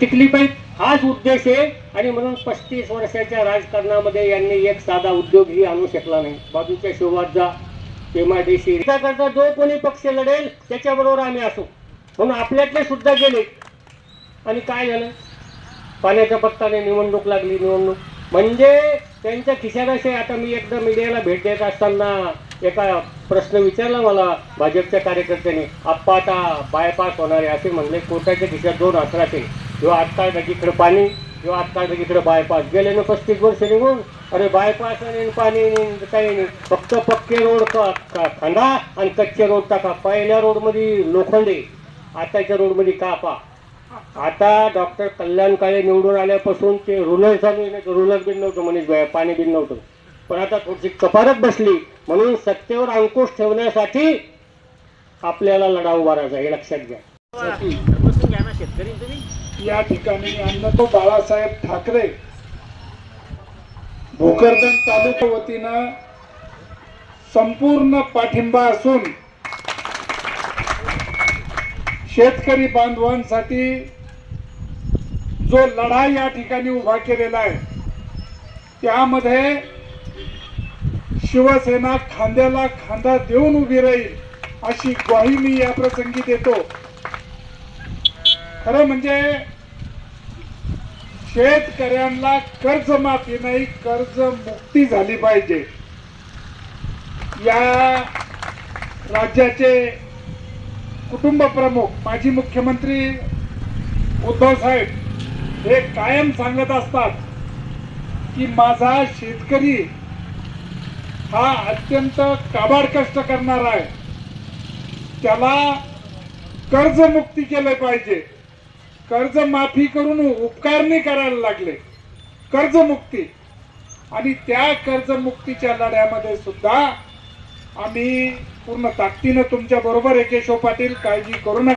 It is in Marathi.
टिकली पाहिजे. हाच उद्देश आहे. आणि म्हणून पस्तीस वर्षाच्या राजकारणामध्ये यांनी एक साधा उद्योगही आणू शकला नाही. बाजूच्या शोभात जा एमआयडीसी करता जो कोणी पक्ष लढेल त्याच्याबरोबर आम्ही असू. म्हणून आपल्यातले सुद्धा गेले. आणि काय झालं? पाण्याच्या पत्ताने निवडणूक लागली निवडणूक. म्हणजे त्यांच्या खिशाराशी आता मी एकदा मीडियाला भेट देत असताना एका प्रश्न विचारला मला भाजपच्या कार्यकर्त्यांनी. आप्पा आता बायपास होणार आहे असे म्हणले. कोर्टाच्या खिशात दोन अठराशे ह्यो आठ काढलं इकडे पाणी ह्यो आठ काढलं बायपास गेले ना पस्तीस वर्ष निघून अरे बायपास आणि पाणी काही नाही. फक्त पक्के रोड का का- खांदा आणि कच्चे रोड टाका. पहिल्या रोडमध्ये लोखंडे आताच्या रोडमध्ये कापा. आता डॉक्टर कल्याण काळे निवडून आल्यापासून ते रुलर चालू आहे ना रुलर बिन नव्हतं मनीष भाई पाणी बिन नव्हतं. पण आता थोडीशी कपारत बसली म्हणून सत्तेवर अंकुश ठेवण्यासाठी आपल्याला लढा उभारायचा हे लक्षात घ्या. घ्या ना शेतकरी तुम्ही. या ठिकाणी अन्नतो बाळासाहेब ठाकरे भोकरदन तालुका वतीनं संपूर्ण पाठिंबा असून शेतकरी बांधवांसाठी जो लढा या ठिकाणी उभा केलेला आहे त्यामध्ये शिवसेना खांद्याला खांदा देऊन उभी राहील अशी ग्वाही मी या प्रसंगी देतो. खरं म्हणजे शेतकऱ्यांना कर्जमाफी नाही कर्ज मुक्ती झाली पाहिजे. या राज्याचे कुटुंब प्रमुख माजी मुख्यमंत्री उद्धव साहेब हे कायम सांगत असतात की माझा शेतकरी हा अत्यंत काबाड कष्ट करणारा आहे. त्याला कर्जमुक्ती केलं पाहिजे. कर्ज माफी करून उपकारणी करायला लागले. कर्जमुक्ती. आणि त्या कर्जमुक्तीच्या लढ्यामध्ये सुद्धा आम्ही पूर्ण ताकदीनं तुमच्या बरोबर आहे पाटील. काळजी करू नका.